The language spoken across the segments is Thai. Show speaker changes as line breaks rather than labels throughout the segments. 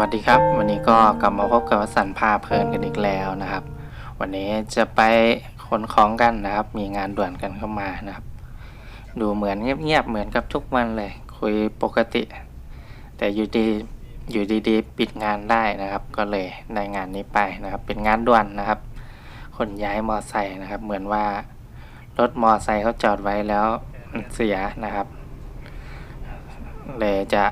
วัสดีครับ วันนี้ก็กลับมาพบกับสันพาเพลินกันอีกแล้วนะครับ วันนี้จะไปขนของกันนะครับ มีงานด่วนกันเข้ามานะครับ ดูเหมือนเงียบๆเหมือนกับทุกวันเลย คุยปกติ แต่อยู่ดีอยู่ดีๆ ปิดงานได้นะครับ ก็เลยได้งานนี้ไปนะครับ เป็นงานด่วนนะครับขนย้ายมอไซค์นะครับ เหมือนว่ารถมอไซค์เขาจอดไว้แล้วเสียนะครับเลยจะ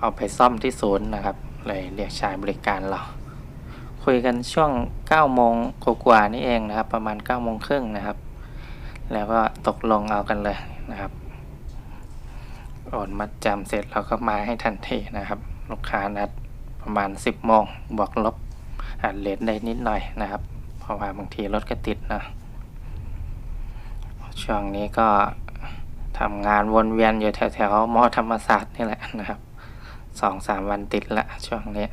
เอาไปซ่อมที่ศูนย์นะครับ เลยเรียกชายบริการเรา คุยกันช่วง9โมงกว่าๆนี่เองนะครับ ประมาณ9โมงครึ่งนะครับ แล้วก็ตกลงเอากันเลยนะครับโอนมัดจำเสร็จเราก็มาให้ทันทีนะครับ ลูกค้านัดประมาณ 10โมงบวกลบอาจเลทได้นิดหน่อยนะครับ เพราะว่าบางทีรถก็ติดนะช่วงนี้ก็ทำงานวนเวียนอยู่แถวๆมอธรรมศาสตร์นี่แหละนะครับ สองสามวันติดละช่วงนี้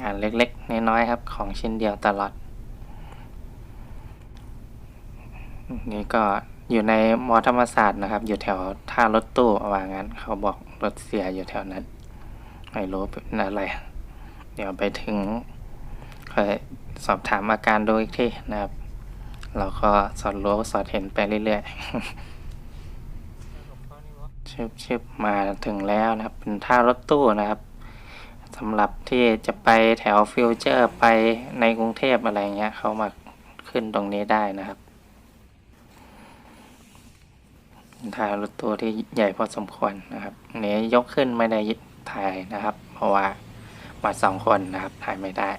งานเล็กๆ น้อยๆครับของชิ้นเดียวตลอด นี่ก็อยู่ในมอธรรมศาสตร์นะครับ อยู่แถวท่ารถตู้ว่างั้น เขาบอกรถเสียอยู่แถวนั้น ไม่รู้เป็นอะไร เดี๋ยวไปถึงค่อยสอบถามอาการดูอีกทีนะครับ เราก็สอดรู้สอดเห็นไปเรื่อยๆ ชึบชึบมาถึงแล้วนะครับ เป็นท่ารถตู้นะครับสำหรับที่จะไปแถวฟิวเจอร์ไปในกรุงเทพอะไรเงี้ยเขามาขึ้นตรงนี้ได้นะครับท่ารถตู้ที่ใหญ่พอสมควรนะครับอันนี้ยกขึ้นไม่ได้ถ่ายนะครับ เพราะว่ามาสองคนนะครับถ่ายไม่ได้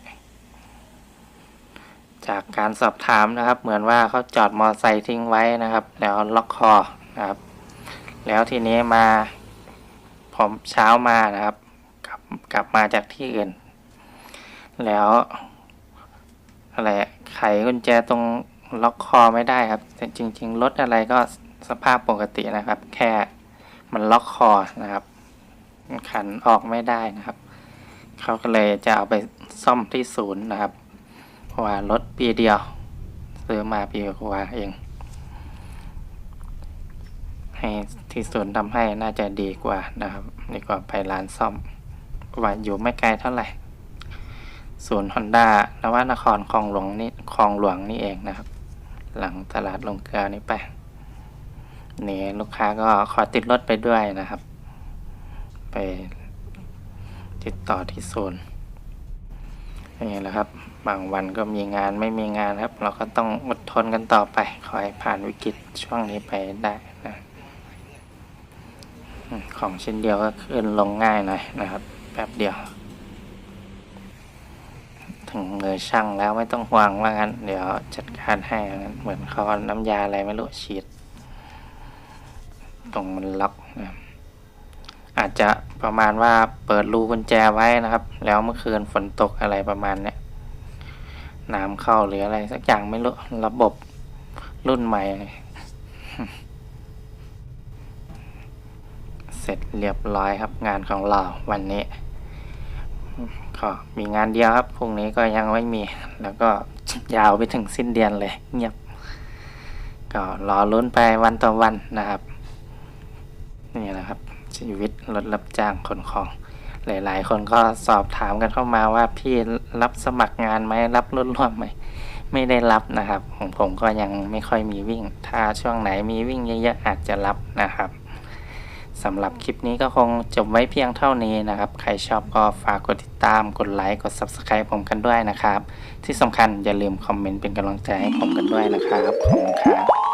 จากการสอบถามนะครับ เหมือนว่าเขาจอดมอไซค์ทิ้งไว้นะครับ แล้วล็อกคอนะครับ แล้วทีนี้มาผมเช้ามานะครับ กลับกลับมาจากที่อื่น แล้วอะไรไขกุญแจตรงล็อกคอไม่ได้ครับ แต่จริง ๆ รถอะไรก็สภาพปกตินะครับ แค่มันล็อกคอนะครับ ขันออกไม่ได้นะครับ เขาก็เลยจะเอาไปซ่อมที่ศูนย์นะครับ เพราะว่ารถปีเดียวซื้อมาปีกว่าเอง ให้ที่ศูนย์ทำให้น่าจะดีกว่านะครับดีกว่าไปร้านซ่อมว่าอยู่ไม่ไกลเท่าไหร่ ศูนย์ฮอนด้านวนครคลองหลวงนี่คลองหลวงนี่เองนะครับ หลังตลาดลงเกลือนี่ไปนี่ลูกค้าก็ขอติดรถไปด้วยนะครับ ไปติดต่อที่ศูนย์นี่แหละครับ บางวันก็มีงานไม่มีงานครับ เราก็ต้องอดทนกันต่อไป ขอให้ผ่านวิกฤตช่วงนี้ไปได้นะ ของชิ้นเดียวก็ขึ้นลงง่ายหน่อยนะครับ แป๊บเดียว ถึงมือช่างแล้วไม่ต้องห่วงว่างั้น เดี๋ยวจัดการให้งั้นเหมือนเขาน้ำยาอะไรไม่รู้ฉีด ตรงมันล็อกนะอาจจะประมาณว่าเปิดรูกุญแจไว้นะครับ แล้วเมื่อคืนฝนตกอะไรประมาณเนี้ยน้ำเข้าหรืออะไรสักอย่างไม่รู้ระบบรุ่นใหม่ เสร็จเรียบร้อยครับงานของเราวันนี้ ก็มีงานเดียวครับพรุ่งนี้ก็ยังไม่มี แล้วก็ยาวไปถึงสิ้นเดือนเลยเงียบ ก็รอลุ้นไปวันต่อวันนะครับ นี่แหละครับ ชีวิตรถรับจ้างขนของ หลายๆ คนก็สอบถามกันเข้ามาว่าพี่รับสมัครงานไหมรับรถร่วมไหมไม่ได้รับนะครับของผมก็ยังไม่ค่อยมีวิ่ง ถ้าช่วงไหนมีวิ่งเยอะๆอาจจะรับนะครับ สำหรับคลิปนี้ก็คงจบไว้เพียงเท่านี้นะครับ ใครชอบก็ฝากกดติดตาม กดไลค์ กด Subscribe ผมกันด้วยนะครับ ที่สำคัญอย่าลืมคอมเมนต์เป็นกำลังใจให้ผมกันด้วยนะครับ ขอบคุณครับ